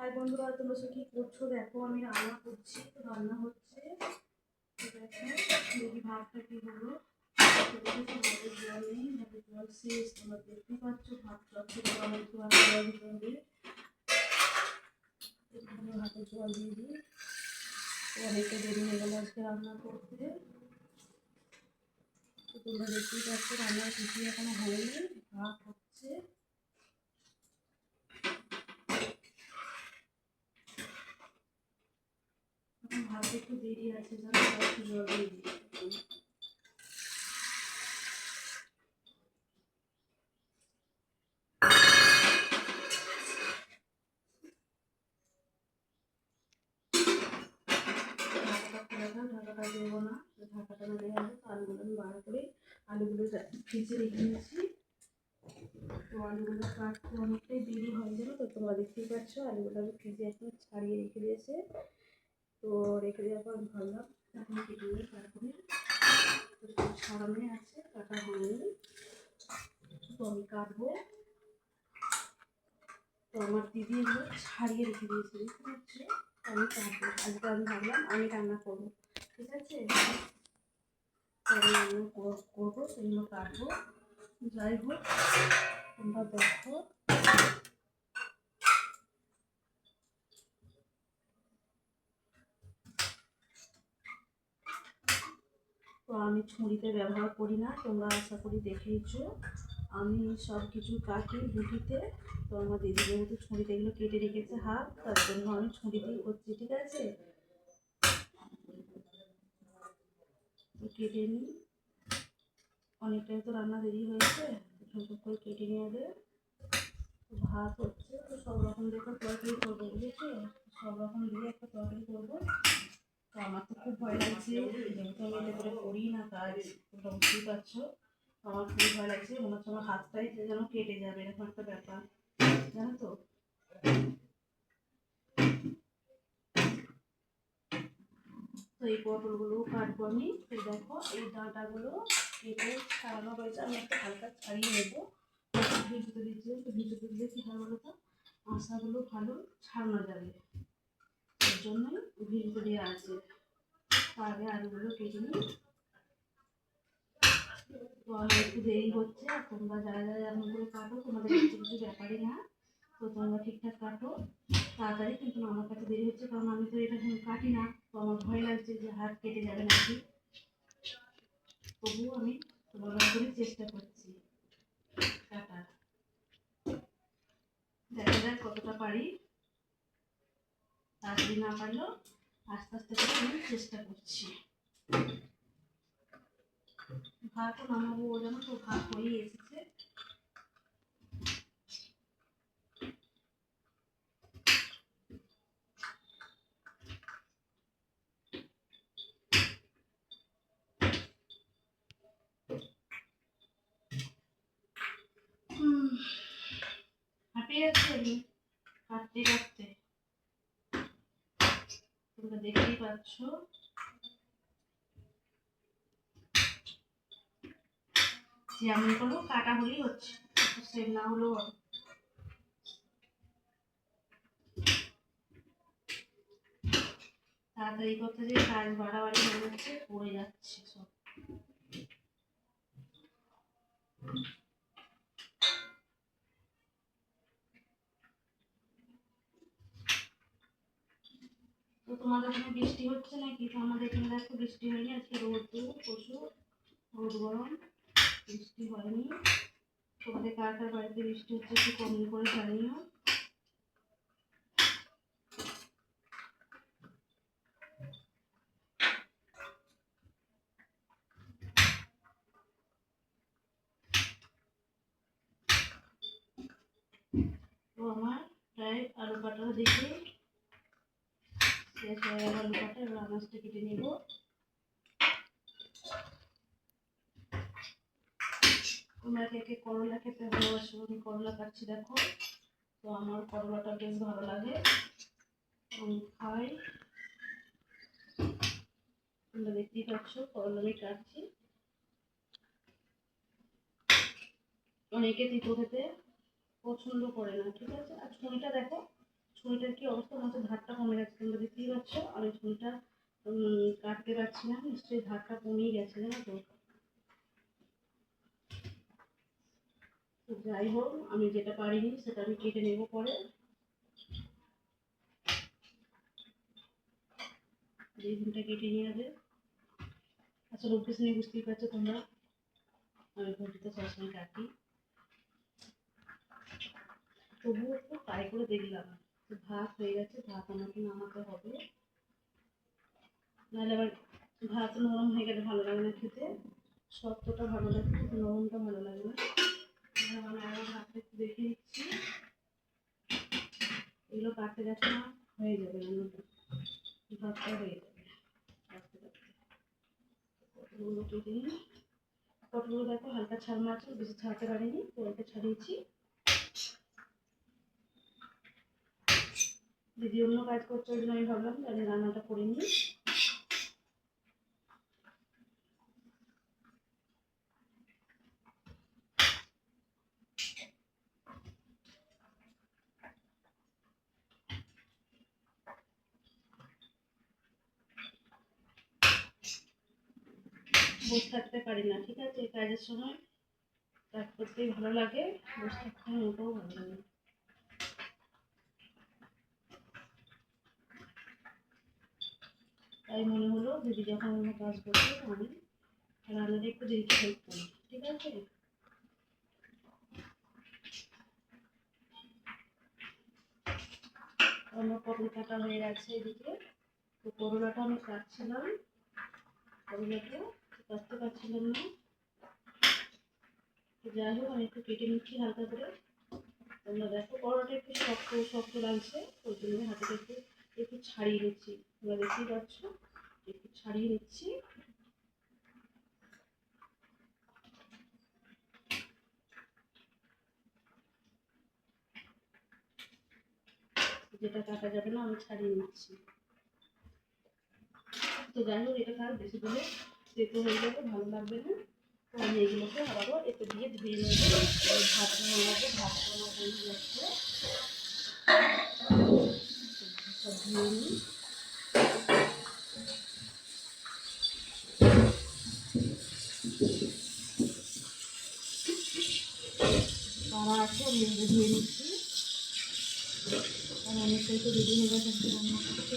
High বন্ধুরা, তোমরা সব কি করছ? দেখো, আমি রান্না করছি রান্না হচ্ছে। ভাতটা কি হলো। জল নেই জল তোমরা দেখতে পাচ্ছ ভাত জল জল রান্না করতে তোমরা দেখতেই এখনও হয়নি, ভাত হচ্ছে। এখন একটু দেরি আছে, জানো একটু জল দিয়ে ঢাকাটা দেবো না ঢাকাটা না দেওয়া হবে আলুগুলো আমি বার করে আলুগুলো ফ্রিজে রেখে দিয়েছি। তো আলুগুলো কাটতে অনেকটাই দেরি হয়ে গেল তো তোমরা দেখতেই পাচ্ছ, আলুগুলো আমি ফ্রিজে এখন ছাড়িয়ে রেখে দিয়েছে তো রেখে দেওয়ার পর আমি ভাবলাম এখন ছাড়ানোই আছে কাটা হয়নি আমি কাটবো তো আমার দিদি এগুলো ছাড়িয়ে রেখে দিয়েছে আমি কাটবো আজকে আমি ভাবলাম আমি রান্না করব ঠিক আছে আমি রান্না কর- করব সেগুলো কাটবো যাই হোক তোমরা দেখো তো আমি ছুরিতে ব্যবহার করি না, তোমরা আশা করি দেখেইছো। আমি সব কিছু কাটি বুটিতে তো আমার দিদি যেহেতু ছুরিতে এগুলো কেটে রেখেছে হাত, তার জন্য আমি ছুরিতেই করছি, ঠিক আছে? কেটে নিই। অনেকটাই তো রান্না দেরি হয়েছে করে কেটে নিয়ে ভাত হচ্ছে, তো সব রকম একটা তরকারি করব, বুঝেছ? সব রকম দিয়ে একটা তরকারি করব। তো আমার তো খুব ভয় লাগছে, যেহেতু আমি এটা করে করি না কাজ তোমরা বুঝতেই পারছ? আমার খুবই ভয় লাগছে, মনে হচ্ছে আমার হাতটাই যেন কেটে যাবে, এরকম একটা ব্যাপার, জানো তো? তো এই পটলগুলো কাটবো আমি, তো দেখো, এই ডাঁটাগুলো কেটে ছাড়ানো রয়েছে আমি একটা হালকা ছাড়িয়ে নেব। ভিজতে দিচ্ছি তো ভিজতে দিলে কী হয় বলো তো? আশাগুলো ভালো ছাড়ানো যাবে। জন্যই ভিজতে দেওয়া আছে আগে আলুগুলো কেটে নিই একটু দেরি হচ্ছে, তোমরা যারা যারা আলুগুলো কাটো, তোমাদের কিছু কিছু ব্যাপারই না। তো তোমরা ঠিকঠাক কাটো। তাড়াতাড়ি কিন্তু আমার কাছে দেরি হচ্ছে, কারণ আমি তো এটা এখন কাটি না। তো আমার ভয় লাগছে যে হাত কেটে যাবে নাকি। তবুও আমি তোমাদের করে চেষ্টা করছি। কাটার দেখা যাক কতটা পারি। তাড়াতাড়ি না পারলেও আস্তে আস্তে করে আমি চেষ্টা করছি। ভাতও নামাবো ও যেন তো ভাত হয়ে এসেছে। হাঁপিয়ে যাচ্ছে কাটতে কাটতে তোমরা দেখতেই পাচ্ছ যেমন করো কাটা হলেই হচ্ছে সেম না হলেও। তাড়াতাড়ি করতে যে কাজ বাড়াবাড়ি হয়ে যাচ্ছে, পড়ে যাচ্ছে সব তো তোমাদের ওখানে বৃষ্টি হচ্ছে নাকি? তো আমাদের এখানে দেখো বৃষ্টি হয়নি। আজকে রোদ প্রচুর রোদ গরম। বৃষ্টি হয়নি। তোমাদের কার কার বাড়িতে বৃষ্টি হচ্ছে একটু কমেন্ট করে জানিও। আমার প্রায় আলু কাটা দেখে হয়ে আনাজটা কেটে নেব কে করলা খেতে ভালোবাসো আমি করলা কাটছি দেখো তো আমার করলাটা বেশ ভালো লাগে খাই তোমরা দেখতেই পাচ্ছ করলা আমি কাটছি অনেকে তিতো খেতে পছন্দ করে না, ঠিক আছে? আর ছুরিটা দেখো। ছুরিটার কি অবস্থা? হচ্ছে ধারটা কমে গেছে। তোমরা দেখতেই পাচ্ছ আমি উম, কাটতে পারছি না। নিশ্চয়ই ধারটা কমেই গেছে জানো তো। যাই হোক আমি যেটা পারিনি সেটা আমি কেটে নেব পরে। বেগুনটা কেটে নিয়ে যাবে আসলে অভ্যেস নিয়ে বুঝতেই পারছ তোমরা। আমি ঘটিতে সবসময় কাটি। তবুও একটু ট্রাই করে দেখলাম। ভাত হয়ে গেছে, ভাত আমাকে নামাতে হবে। নাহলে আবার ভাত নরম হয়ে গেলে ভালো লাগে না খেতে। শক্তটা ভালো লাগে, কিন্তু নরমটা ভালো লাগে না। ভাতটা একটু দেখে নিচ্ছি। এগুলো কাটতে না হয়ে যাবে রান্নাটা। ভাতটা হয়ে যাবে। কাটতে কাটতে। পটলগুলো দেখো হালকা ছাল মারছে, বেশি ছাড়তে পারিনি, তো অল্প ছাড়িয়েছি। দিদি অন্য কাজ করছে, ওই জন্য আমি ভাবলাম আমি রান্নাটা করে নিই। বসে থাকতে পারি না, ঠিক আছে? কাজের সময় কাজ করতেই ভালো লাগে, বসে থাকতে মোটেও ভালো লাগে। তাই মনে হলো দিদি যখন অন্য কাজ করছে আমি রান্নাটা একটু দিদিকে হেল্প করি ঠিক আছে? আমার পটল কাটা হয়ে গেছে এদিকে। তো করলাটা আমি কাটছিলাম। করলাটা কাটতে পারছিলাম না। যাই হোক, আমি একটু কেটে নিচ্ছি হালকা করে। তোমরা দেখো করলাটা একটু শক্ত শক্ত লাগছে, ওই জন্য হাতে একটু একটু ছাড়িয়ে নিচ্ছি। তোমরা দেখতেই পাচ্ছ? ছাড়িয়ে নিচ্ছি যেটা কাটা যাবে না, আমি ছাড়িয়ে নিচ্ছি। তো যাই হোক, এটা কার বেশি দিলে তেতো হয়ে যাবে, ভালো লাগবে না। তো আমি এগুলোকে আবারও একটু দিয়ে ধুয়ে নেব। ভাত বানাবো ভাত বানাবো হয়ে যাচ্ছে সব ধুয়ে নিই। এগুলো ধুয়ে নিচ্ছি আর অনেকটাই তো রেডি হয়ে গেছে রান্না করতে।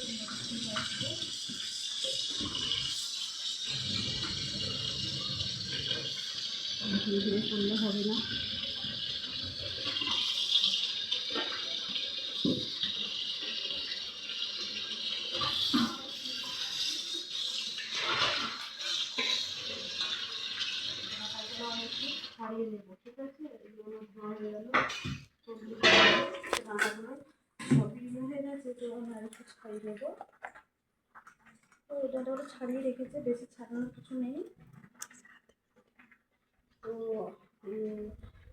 ধীরে ধীরে করলে হবে না ঠিক আছে হয়ে গেল হয়ে গেছে আর একটু ছাড়িয়ে নেব তো এটা ছাড়িয়ে রেখেছে বেশি ছাড়ানোর কিছু নেই তো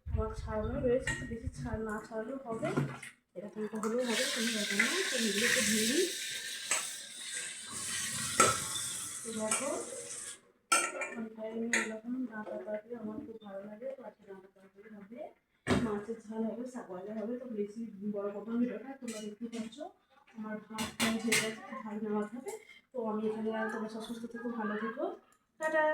আমার ছাড়ানো রয়েছে বেশি ছাড় না ছাড়লেও হবে এরকমটা হলেও হবে ব্যাপার না তো এগুলোকে ধুয়ে দেখো এরকম ডাঁটা তরকারি আমার খুব ভালো লাগে তো আজকে ডাঁটা হবে মাছের ঝাল হবে সাগওয়ালে হবে, তো বেশি বড় কথা ভিডিওটা তোমরা দেখতে পাচ্ছ, আমার ভাত হয়ে গেছে, ভাত নেওয়া হবে, তো আমি এখানে তোমরা সব সুস্থ থেকো ভালো থেকো। টাটা!